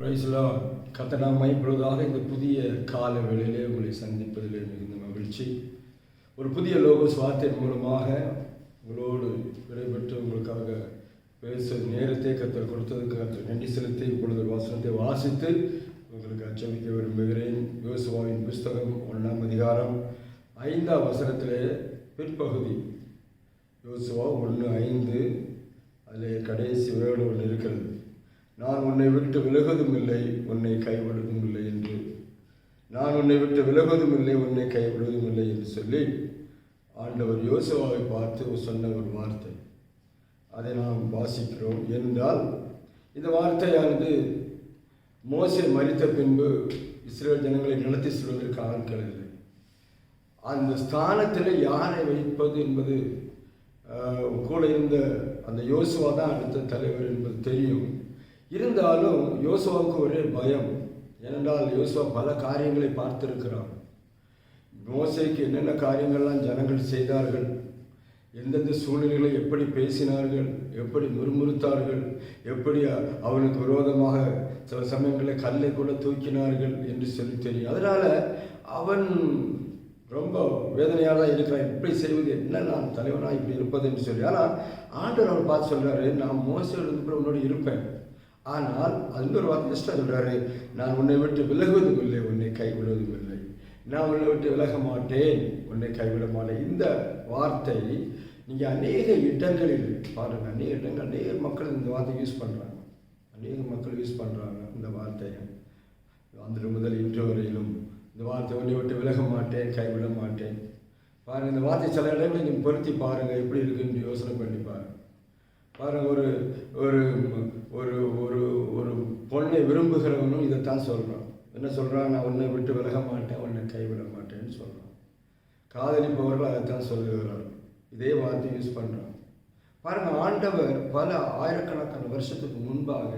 பிரைஸ்லா கத்தனாமை பொழுதாக இந்த புதிய கால வேளையிலே உங்களை சந்திப்பதில் மிகுந்த மகிழ்ச்சி. ஒரு புதிய லோக வார்த்தையின் மூலமாக உங்களோடு விடைபெற்று உங்களுக்காக பேச நேரத்தை கத்தர் கொடுத்ததுக்கு கத்தர் நன்றி செலுத்தி இப்பொழுது வாசனத்தை வசனத்தை வாசித்து உங்களுக்கு அச்சமிக்க விரும்புகிறேன். யோசுவாவின் புஸ்தகம் ஒன்றாம் அதிகாரம் ஐந்தாம் வசனத்திலே பிற்பகுதி. யோசுவா ஒன்று ஐந்து அதில் கடைசி வேர்டு ஒன்று இருக்கிறது. நான் உன்னை விட்டு விலகுவதும் இல்லை உன்னை கைவிடுவதும் இல்லை என்று. நான் உன்னை விட்டு விலகுவதும் இல்லை உன்னை கைவிடுவதும் இல்லை என்று சொல்லி ஆண்டவர் யோசுவாவை பார்த்து சொன்ன ஒரு வார்த்தை. அதை நாம் வாசிக்கிறோம். என்றால் இந்த வார்த்தையானது மோசை மறித்த பின்பு இஸ்ரேல் ஜனங்களை நடத்தி செல்வதற்கு ஆட்கள் அந்த ஸ்தானத்தில் யாரை வைப்பது என்பது கூட இருந்த அந்த யோசுவா தான் அடுத்த தலைவர் என்பது தெரியும். இருந்தாலும் யோசுவாவுக்கு ஒரே பயம். ஏனென்றால் யோசுவா பல காரியங்களை பார்த்திருக்கிறான். மோசைக்கு என்னென்ன காரியங்கள்லாம் ஜனங்கள் செய்தார்கள்? எந்தெந்த சூழ்நிலைகளை எப்படி பேசினார்கள்? எப்படி முறுமுறுத்தார்கள்? எப்படி அவனுக்கு விரோதமாக சில சமயங்களில் கல்லை கூட தூக்கினார்கள் என்று சொல்லி தெரியும். அதனால் அவன் ரொம்ப வேதனையாக தான் இருக்கிறான். இப்படி செய்வது என்ன? நான் தலைவனாக இப்படி இருப்பது என்று சொல்லி. ஆனால் ஆண்டவர் அவன் பார்த்து சொல்கிறாரு நான் மோசடி கூட உன்னோடு இருப்பேன். ஆனால் அந்த ஒரு வார்த்தை எக்ஸ்ட்ரா நான் உன்னை விட்டு விலகுவதும் இல்லை உன்னை கைவிடுவதும் இல்லை நான் உன்னை விட்டு விலக மாட்டேன் உன்னை கைவிட மாட்டேன். இந்த வார்த்தை நீங்கள் அநேக இடங்களில் பாருங்கள் அநேக இடங்கள் அநேக மக்கள் இந்த வார்த்தையை யூஸ் பண்ணுறாங்க அநேக மக்கள் யூஸ் பண்ணுறாங்க இந்த வார்த்தையை. அன்று முதல் இன்று வரையிலும் இந்த வார்த்தை உன்னை விட்டு விலக மாட்டேன் கைவிட மாட்டேன். பாருங்கள் இந்த வார்த்தை சில இடங்களில் நீங்கள் பொருத்தி பாருங்கள் எப்படி இருக்குன்னு யோசனை பண்ணி பாருங்கள் பாருங்க ஒரு ஒரு ஒரு ஒரு ஒரு பொண்ணை விரும்புகிறவனும் இதைத்தான் சொல்கிறான் என்ன சொல்கிறான் நான் உன்னை விட்டு விலக மாட்டேன் உன்னை கைவிட மாட்டேன்னு சொல்கிறான் காதலிப்பவர்கள் அதைத்தான் சொல்லுகிறார்கள். இதே வார்த்தை யூஸ் பண்ணுறான் பாருங்க ஆண்டவர் பல ஆயிரக்கணக்கான வருஷத்துக்கு முன்பாக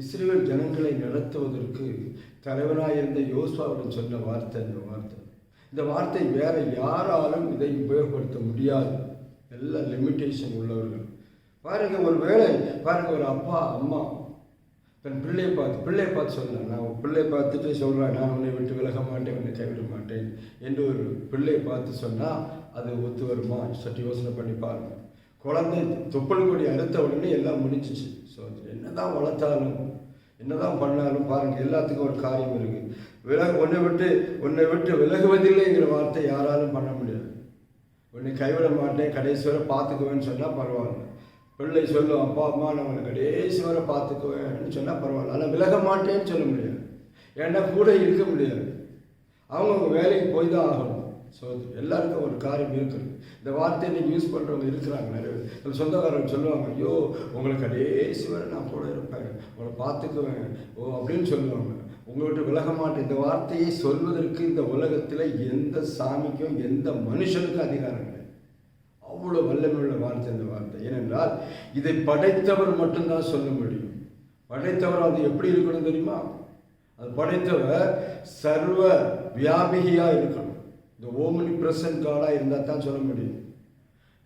இஸ்ரேல் ஜனங்களை நடத்துவதற்கு தலைவனாக இருந்த யோசுவாவிடம் சொன்ன வார்த்தை இந்த வார்த்தை. இந்த வார்த்தை வேறு யாராலும் இதை உபயோகப்படுத்த முடியாது. எல்லா லிமிட்டேஷன் உள்ளவர்கள். பாருங்க ஒரு வேளை பாருங்க ஒரு அப்பா அம்மா தன் பிள்ளையை பார்த்து பிள்ளையை பார்த்து சொல்லலாம் நான் பிள்ளையை பார்த்துட்டு சொல்கிறேன் நான் உன்னை விட்டு விலக மாட்டேன் உன்னை கைவிட மாட்டேன் என்று ஒரு பிள்ளையை பார்த்து சொன்னால் அது ஒத்து வருமா? சற்று யோசனை பண்ணி பாருங்க. குழந்தை தொப்புள் கொடி அறுத்த உடனே எல்லாம் முடிஞ்சிச்சு. ஸோ என்னதான் வளர்த்தாலும் என்னதான் பண்ணாலும் பாருங்கள் எல்லாத்துக்கும் ஒரு காரியம் இருக்குது விலக உன்னை விட்டு உன்னை விட்டு விலகுவதில்லைங்கிற வார்த்தை யாராலும் பண்ண முடியாது. உன்னை கைவிட மாட்டேன் கடைசி வரை பார்த்துக்குவேன்னு சொன்னால் பரவாயில்ல. பிள்ளை சொல்லும் அப்பா அம்மா நான் உங்களை கடைசி வரை பார்த்துக்குவேன்னு சொன்னால் பரவாயில்ல. ஆனால் விலக மாட்டேன்னு சொல்ல முடியாது. ஏன்னா கூட இருக்க முடியாது. அவங்கவுங்க வேலைக்கு போய் தான் ஆகணும். ஸோ எல்லாருக்கும் ஒரு காரியம் இருக்குது. இந்த வார்த்தையை நீங்கள் யூஸ் பண்ணுறவங்க இருக்கிறாங்க நிறைய பேர். சில சொந்தக்காரங்க சொல்லுவாங்க ஐயோ உங்களுக்கு கடைசி வரை நான் கூட இருப்பேன். உங்களை பார்த்துக்குவேன். ஓ அப்படின்னு சொல்லுவாங்க. உங்கள்கிட்ட விலக மாட்டேன். இந்த வார்த்தையை சொல்வதற்கு இந்த உலகத்தில் எந்த சாமிக்கும் எந்த மனுஷனுக்கும் அதிகாரம் கிடையாது அவ்வளோ வல்லமையுள்ள வார்த்தை இந்த வார்த்தை. ஏனென்றால் இதை படைத்தவர் மட்டும்தான் சொல்ல முடியும். படைத்தவர் அது எப்படி இருக்கணும் தெரியுமா? அது படைத்தவர் சர்வ வியாபிகியாக இருக்கணும். இந்த ஓமனி பிரசன்ட் காடாக இருந்தால் தான் சொல்ல முடியும்.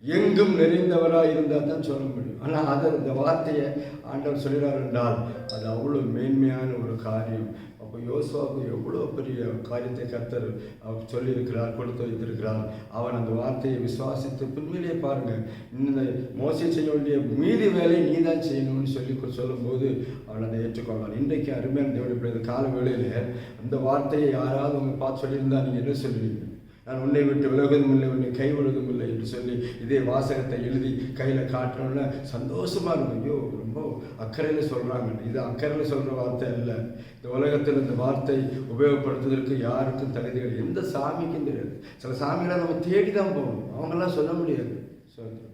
எங்கும் நிறைந்தவராக இருந்தால் தான் சொல்ல முடியும். ஆனால் அதை இந்த வார்த்தையை ஆண்டவர் சொல்கிறார் என்றால் அது அவ்வளோ மேன்மையான ஒரு காரியம். அப்போ யோசுவாவுக்கு எவ்வளோ பெரிய காரியத்தை கர்த்தர் அவர் சொல்லியிருக்கிறார் கொடுத்து வைத்திருக்கிறார். அவன் அந்த வார்த்தையை விசுவாசித்து பின்மையிலே பாருங்கள் இந்த மோசை செய்ய வேண்டிய மீதி வேலையை நீ தான் செய்யணும்னு சொல்லி சொல்லும்போது அவன் அதை ஏற்றுக்கொள்வான். இன்றைக்கு அருமையான தேவனுடைய கால வேளையில் அந்த வார்த்தையை யாராவது அவங்க பார்த்து சொல்லியிருந்தா நீங்கள் என்ன சொல்லுவீங்க? நான் உன்னை விட்டு விலகுவதும் இல்லை உன்னை கைவிடுவதும் இல்லை என்று சொல்லி இதே வாசகத்தை எழுதி கையில் காட்டணும்னா சந்தோஷமாக இருக்கும். ஐயோ ரொம்ப அக்கறையில் சொல்கிறாங்க இது அக்கறையில் சொல்கிற வார்த்தை இல்லை இந்த உலகத்தில் இந்த வார்த்தை உபயோகப்படுத்துவதற்கு யாருக்கும் தகுதிகள் எந்த சாமிக்கும் தெரியாது சில சாமிகளை நம்ம தேடி தான் போகணும். அவங்களாம் சொல்ல முடியாது. சொல்லுங்க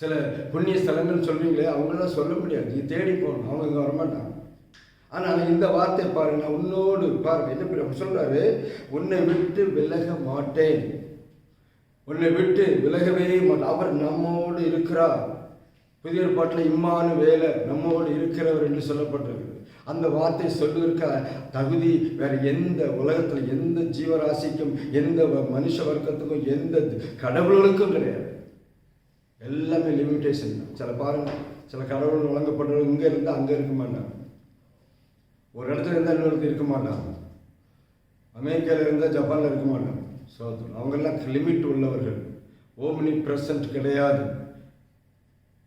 சில புண்ணிய ஸ்தலங்கள் சொல்வீங்களே அவங்களாம் சொல்ல முடியாது. நீ தேடி போகணும். அவங்க இங்கே வரமாட்டாங்க. ஆனால் இந்த வார்த்தை பாருங்க நான் உன்னோடு பாருங்க என்ன அவர் சொல்றாரு? உன்னை விட்டு விலக மாட்டேன். உன்னை விட்டு விலகவே மாட்டேன். அவர் நம்மோடு இருக்கிறார். புதிய பாட்டில் இம்மானு வேலை நம்மோடு இருக்கிறவர் என்று சொல்லப்பட்டிருக்கு. அந்த வார்த்தை சொல்வதற்கு தகுதி வேற எந்த உலகத்தில் எந்த ஜீவராசிக்கும் எந்த வ- மனுஷ வர்க்கத்துக்கும் எந்த கடவுள்களுக்கும் கிடையாது. எல்லாமே லிமிட்டேஷன் தான் சில பாருங்க சில கடவுள் வழங்கப்படுறவங்க இங்கே இருந்தால் அங்கே இருக்க மாட்டாங்க. ஒரு இடத்துல இருந்தால் இன்னொருக்கு இருக்க மாட்டாங்க. அமெரிக்காவில் இருந்தால் ஜப்பானில் இருக்க மாட்டாங்க. சோதரம் அவங்கெல்லாம் லிமிட் உள்ளவர்கள். ஓமினி பிரசன்ட் கிடையாது.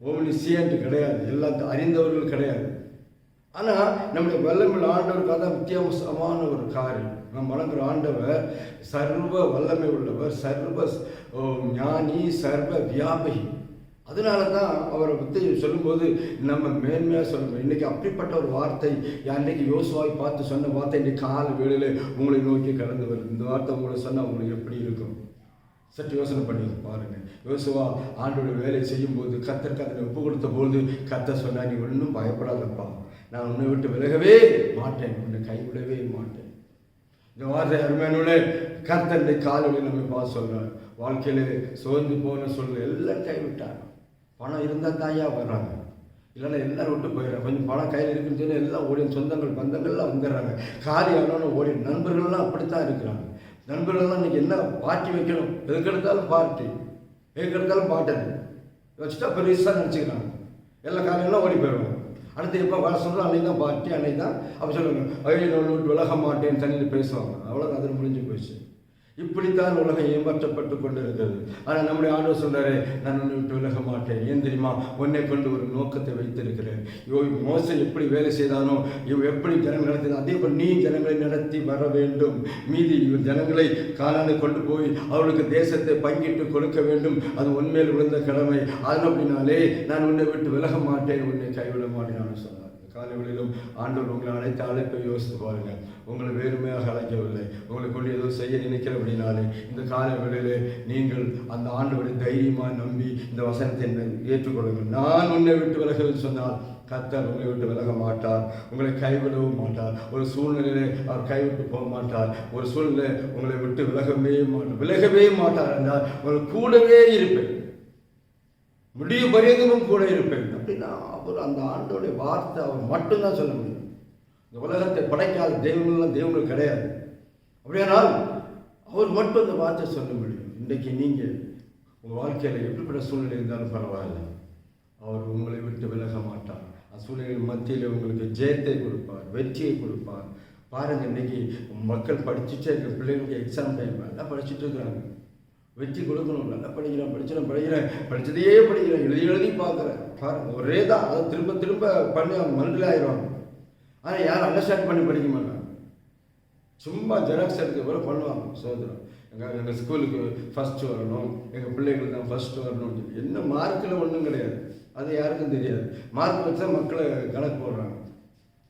ஓமினி சியன்ட் கிடையாது. எல்லாத்தையும் அறிந்தவர்கள் கிடையாது. ஆனால் நம்முடைய வல்லமையில் ஆண்டவருக்கு தான் வித்தியாசமான ஒரு காரியம். நம் வழங்குற ஆண்டவர் சர்வ வல்லமை உள்ளவர் சர்வ ஓ, ஞானி சர்வ வியாபகி. அதனால தான் அவரை பற்றி சொல்லும்போது நம்ம மேன்மையாக சொல்லணும். இன்றைக்கி அப்படிப்பட்ட ஒரு வார்த்தை அன்றைக்கி யோசுவாய் பார்த்து சொன்ன வார்த்தை இன்னைக்கு கால வேளையில் உங்களை நோக்கி கடந்து வருது இந்த வார்த்தை உங்களை சொன்னால் உங்களுக்கு எப்படி இருக்கும்? சற்று யோசனை பண்ணி பாருங்கள் யோசுவா ஆண்டோட வேலை செய்யும்போது கத்தர் கத்தனை ஒப்பு கொடுத்த போது கத்தை சொன்னா நீ ஒன்றும் பயப்படாதப்பா. நான் உன்னை விட்டு விலகவே மாட்டேன். உன்னை கைவிடவே மாட்டேன். இந்த வார்த்தை அருமையானோட கத்தண்டை காலையில் நம்ம பார்த்து சொல்கிறார் வாழ்க்கையில் சோர்ந்து போன சொல்ல எல்லாம் கைவிட்டாங்க பணம் இருந்தால் தாயா வர்றாங்க இல்லைன்னா எல்லாரும் விட்டு போயிடுறாங்க. கொஞ்சம் பணம் கையில் இருக்குன்னு சொல்லி எல்லாம் ஓடி சொந்தங்கள் பந்தங்கள்லாம் வந்துடுறாங்க. காரியம் ஓடி நண்பர்கள்லாம் அப்படித்தான் இருக்கிறாங்க. நண்பர்கள்லாம் இன்னைக்கு என்ன பார்ட்டி வைக்கணும்? எதுக்கெடுத்தாலும் பார்ட்டி எதுக்கெடுத்தாலும் பாட்டது வச்சுட்டா பெருசாக நினச்சிக்கிறாங்க. எல்லா காரியங்களும் ஓடி போயிடுவாங்க. அடுத்து எப்போ வர சொல்கிறோம் அன்னைக்கு தான் பார்ட்டி அன்னைக்கு தான். அப்போ சொல்லுவாங்க ஐயோ விலக மாட்டேன்னு தண்ணியில் பேசுவாங்க. அவ்வளோ அதில் முடிஞ்சு போயிடுச்சு இப்படித்தான் உலகம் ஏமாற்றப்பட்டு கொண்டு இருக்கிறது ஆனால் நம்முடைய ஆண்டவர் சொல்றாரு நான் உன்னை விட்டு விலக மாட்டேன். ஏன் தெரியுமா? உன்னை கொண்டு ஒரு நோக்கத்தை வைத்திருக்கிறேன் யோ மோசன் எப்படி வேலை செய்தானோ இவன் எப்படி ஜனங்கள் நடத்தினா அதே போல் நீ ஜனங்களை நடத்தி வர வேண்டும். மீதி ஜனங்களை காலாண்டு கொண்டு போய் அவர்களுக்கு தேசத்தை பங்கிட்டு கொடுக்க வேண்டும். அது உண்மையில் விழுந்த கடமை. அதன் அப்படின்னாலே நான் உன்னை விட்டு விலக மாட்டேன். உன்னை கைவிட மாட்டேன். சொன்னேன் காலைகளிலும் ஆண்டவர் உங்களை அழைத்த அழைப்பை யோசித்து பாருங்கள். உங்களை வேறுமையாக அழைக்கவில்லை. உங்களை கொண்டு ஏதோ செய்ய நினைக்கிற அப்படின்னாலே இந்த காலை நீங்கள் அந்த ஆண்டவரை தைரியமாக நம்பி இந்த வசனத்தை ஏற்றுக்கொள்ளுங்கள். நான் உன்னை விட்டு விலகவில் சொன்னால் கத்தர் உங்களை விட்டு விலக மாட்டார். உங்களை கைவிடவும் மாட்டார். ஒரு சூழ்நிலையிலே அவர் கைவிட்டு போக மாட்டார். ஒரு சூழ்நிலை உங்களை விட்டு விலகவே மாட்டார் விலகவே மாட்டார் என்றால் உங்கள் கூடவே இருப்பேன். முடிவு பரியந்தமும் கூட இருப்பேன் அப்படின்னா அவர் அந்த ஆண்டோடைய வார்த்தை அவர் மட்டும்தான் சொல்ல முடியும். இந்த உலகத்தை படைக்காத தெய்வங்கள்லாம் தெய்வங்கள் கிடையாது. அப்படியானால் அவர் மட்டும் அந்த வார்த்தை சொல்ல முடியும். இன்றைக்கு நீங்கள் உங்கள் வாழ்க்கையில் எப்படிப்பட்ட சூழ்நிலை இருந்தாலும் பரவாயில்ல. அவர் உங்களை விட்டு விலக மாட்டார். அந்த சூழ்நிலைகள் மத்தியில் உங்களுக்கு ஜெயத்தை கொடுப்பார் வெற்றியை கொடுப்பார். பாருங்கள் இன்றைக்கி மக்கள் படிச்சுட்டே இருக்க பிள்ளைங்களுக்கு எக்ஸாம் டைம் நல்லா படிச்சுட்டு இருக்கிறாங்க வெற்றி கொடுக்கணும். நல்லா படிக்கிறேன் படிச்சிடும் படிக்கிறேன். படித்ததையே படிக்கிறேன். எழுதி எழுதி பார்க்குறேன். பாருங்க ஒரே தான். அதை திரும்ப திரும்ப பண்ணி அவங்க மனதில் ஆயிடுவாங்க ஆனால் யாரும் அண்டர்ஸ்டாண்ட் பண்ணி படிக்க மாட்டாங்க. சும்மா ஜெராக்ஸ் எடுக்க கூட பண்ணுவாங்க சோதரம் எங்கள் எங்கள் ஸ்கூலுக்கு ஃபஸ்ட்டு வரணும். எங்கள் பிள்ளைங்களுக்கு தான் ஃபஸ்ட்டு வரணும் என்ன மார்க்கில் ஒன்றும் கிடையாது. அது யாருக்கும் தெரியாது. மார்க் வச்சு தான் மக்களை கணக்கு போடுறாங்க.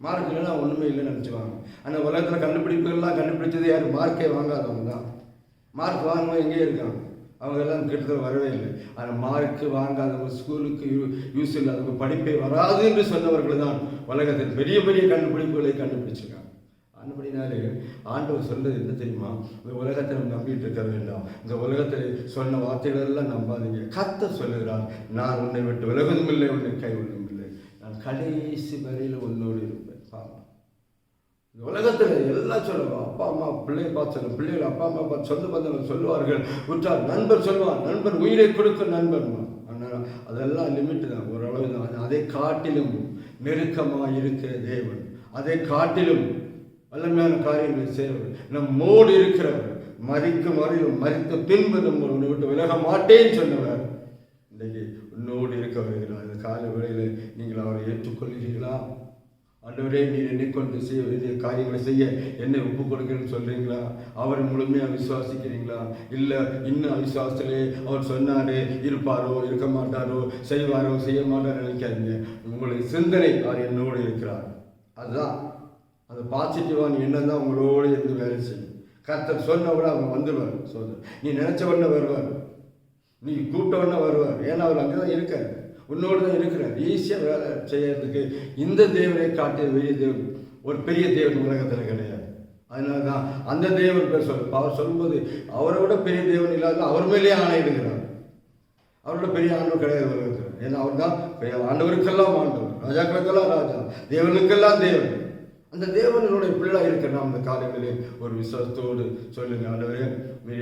மார்க் இல்லைன்னா ஒன்றுமே இல்லைன்னு நினச்சிவாங்க ஆனால் உலகத்தில் கண்டுபிடிப்புகள்லாம் கண்டுபிடிச்சது யார்? மார்க்கே வாங்காதவங்க தான். மார்க் வாங்குவோம் எங்கேயே இருக்காங்க அவங்க எல்லாம் கிட்டத்தட்ட வரவே இல்லை. ஆனால் மார்க்கு வாங்காதவங்க ஸ்கூலுக்கு யூ யூஸ் இல்லாதவங்க படிப்பே வராது என்று சொன்னவர்கள் தான் உலகத்தில் பெரிய பெரிய கண்டுபிடிப்புகளை கண்டுபிடிச்சிருக்காங்க. அன்படினாலே ஆண்டவர் சொல்றது என்ன தெரியுமா? இந்த உலகத்தை நம்ம நம்பிட்டு இருக்க வேண்டாம். இந்த உலகத்தில் சொன்ன வார்த்தைகள் எல்லாம் நம்பாதீங்க. கத்த சொல்லுகிறார் நான் உன்னை விட்டு விலகுவதும் இல்லை உன்னை கைவிடுவதும் இல்லை. நான் கடைசி வரையில் உன்னோடு இருப்பேன். உலகத்தில் எல்லாம் சொல்லுவோம் அப்பா அம்மா பிள்ளையை பார்த்து பிள்ளைகள் அப்பா அம்மா பார்த்து சொந்த பந்தங்கள் சொல்லுவார்கள். உற்றார் நண்பர் சொல்லுவார். நண்பர் உயிரை கொடுக்கும் நண்பர். அதெல்லாம் லிமிட் தான். ஓரளவு தான். அதை காட்டிலும் நெருக்கமாக இருக்கிற தேவன். அதை காட்டிலும் வல்லமையான காரியங்களை நம் நம்மோடு இருக்கிறவர். மறிக்கும் வரையும் மறித்த பின்பு நம்ம உன்னை விட்டு விலக மாட்டேன்னு சொன்னவர். இன்றைக்கு உன்னோடு இருக்க வருகிறார் இந்த கால வேளையில் நீங்கள் அவரை ஏற்றுக்கொள்கிறீர்களா? ஆண்டவரே நீர் என்னை கொண்டு செய்ய வேண்டிய காரியங்களை செய்ய. என்னை ஒப்பு கொடுக்கிறேன்னு சொல்கிறீங்களா அவர் முழுமையாக விசுவாசிக்கிறீங்களா? இல்லை இன்னும் அவிசுவாசத்திலே அவர் சொன்னார் இருப்பாரோ இருக்க மாட்டாரோ செய்வாரோ செய்ய மாட்டாரோ நினைக்காதீங்க. உங்களுடைய சிந்தனை அவர் என்னோடு இருக்கிறார். அதுதான். அந்த பாசிட்டிவான எண்ணம் தான் உங்களோடு இருந்து வேலை செய்யும். கர்த்தர் சொன்னவரை அவங்க வந்துடுவார் சொல்ற நீ நினைச்ச வருவார். நீ கூப்பிட்ட வருவார். ஏன்னா அவர் அங்கே தான் இருக்கார். உன்னோடு தான் இருக்கிறேன் ஈஸியாக வேலை செய்யறதுக்கு இந்த தேவனை காட்டிய பெரிய தேவன் ஒரு பெரிய தேவன் உலகத்தில் கிடையாது. அதனால தான் அந்த தேவன் பேர் சொல் அவர் சொல்லும்போது அவரை விட பெரிய தேவன் இல்லாத அவர் மேலேயே ஆணையிடுகிறார் அவரோட பெரிய ஆண்டவர் கிடையாது உலகத்தில். ஏன்னா அவர் தான் ஆண்டவருக்கெல்லாம் ஆண்டவர் ராஜாக்களுக்கெல்லாம் ராஜா தேவனுக்கெல்லாம் தேவன். அந்த தேவனுடைய பிள்ளை இருக்க நாம் அந்த காரியங்களே ஒரு விசுவாசத்தோடு சொல்லுங்க ஆண்டவரே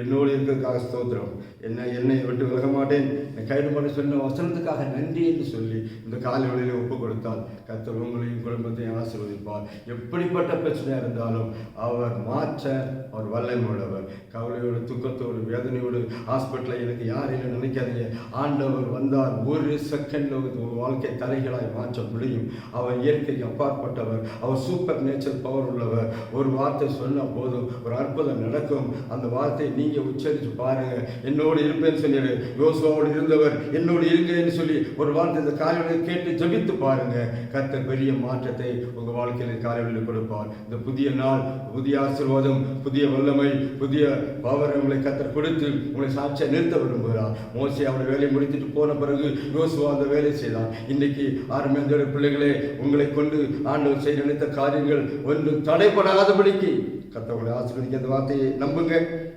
என்னோடு இருக்கிறதுக்காக ஸ்தோத்திரம். என்ன என்னை விட்டு விலக மாட்டேன் என் கைது பண்ண சொன்ன வசனத்துக்காக நன்றி என்று சொல்லி இந்த காலங்களிலே ஒப்பு கொடுத்தால் கத்தர் உங்களையும் குடும்பத்தையும் ஆசீர்வதிப்பார். எப்படிப்பட்ட பிரச்சனையாக இருந்தாலும் அவர் மாற்ற அவர் வல்லமையுள்ளவர். கவலையோடு துக்கத்தோடு வேதனையோடு ஹாஸ்பிட்டலில் எனக்கு யார் இல்லை நினைக்காதீங்க. ஆண்டவர் வந்தார் ஒரு செகண்ட்ல ஒரு வாழ்க்கை தலைகளாய் மாற்ற முடியும். அவர் இயற்கைக்கு அப்பாற்பட்டவர். அவர் சூப்பர் நேச்சர் பவர் உள்ளவர். ஒரு வார்த்தை சொன்ன போதும் ஒரு அற்புதம் நடக்கும். அந்த வார்த்தை நீங்கள் உச்சரித்து பாருங்க. என்னோடு இருப்பேன்னு சொல்லி யோசுவாவோடு இருந்தவர் என்னோடு இருக்கிறேன்னு சொல்லி ஒரு வார்த்தை இந்த காலையில் கேட்டு ஜபித்து பாருங்க. கத்த பெரிய மாற்றத்தை உங்க வாழ்க்கையில் காலையில் கொடுப்பார். இந்த புதிய நாள் புதிய ஆசீர்வாதம் புதிய வல்லமை புதிய பவர் உங்களை கத்தர் கொடுத்து உங்களை சாட்சியாக நிறுத்த விரும்புகிறார். மோசி அவருடைய வேலையை முடித்துட்டு போன பிறகு யோசுவா அந்த வேலை செய்தான் இன்னைக்கு ஆர்மேந்தியோட பிள்ளைகளே உங்களை கொண்டு ஆண்டவர் செய்ய நினைத்த காரியங்கள் ஒன்றும் தடைப்படாதபடிக்கு கத்தவங்களை ஆசீர்வதிக்க அந்த வார்த்தையை நம்புங்க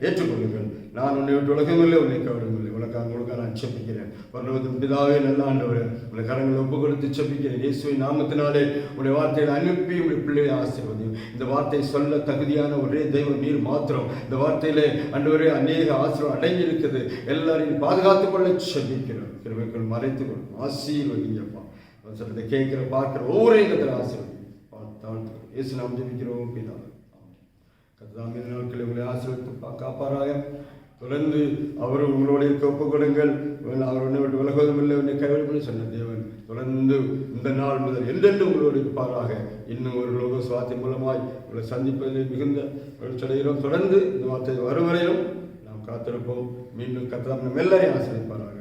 ஏற்றுக்கொள்ளுங்கள். நான் உன்னை விட்டு உலகமில்லை உன்னை கவரும் இல்லை உனக்காக உனக்காக நான் செப்பிக்கிறேன் பரலோகத்தின் பிதாவே நல்ல ஆண்டவர் உங்களை கரங்களை ஒப்பு கொடுத்து செப்பிக்கிறேன் இயேசுவை நாமத்தினாலே உடைய வார்த்தையை அனுப்பி உடைய பிள்ளையை ஆசீர்வதியும். இந்த வார்த்தையை சொல்ல தகுதியான ஒரே தெய்வம் நீர் மாத்திரம். இந்த வார்த்தையிலே அன்றுவரே அநேக ஆசிரம் அடங்கி இருக்குது. எல்லாரையும் பாதுகாத்துக் கொள்ள செப்பிக்கிறோம் கிருமைக்குள் மறைத்துக் கொள்ளும் ஆசீர்வதிங்கப்பா. சொல்றதை கேட்கிற பார்க்கிற ஒவ்வொரு இடத்துல ஆசீர்வதி தாழ்த்து இயேசு நாம் ஜெபிக்கிறோம் பிதாவே கத்தாமே நாட்களை உங்களை ஆசிரியத்து காப்பாராக தொடர்ந்து அவர் உங்களுடைய தொப்பு கொடுங்கள் அவர் உன்னை விட்டு விலகுவதும் இல்லை உன்னை கைவிடப்படி சொன்ன தேவன் தொடர்ந்து இந்த நாள் முதல் என்றென்று உங்களோடு இருப்பாராக இன்னும் ஒரு லோக சுவாத்தி மூலமாய் உங்களை சந்திப்பதில் மிகுந்த மகிழ்ச்சியடைகிறோம் தொடர்ந்து இந்த வார்த்தை வரும் வரையிலும் நாம் காத்திருப்போம் மீண்டும் கத்தாம் நம்ம எல்லாரையும் ஆசிரியப்பாராக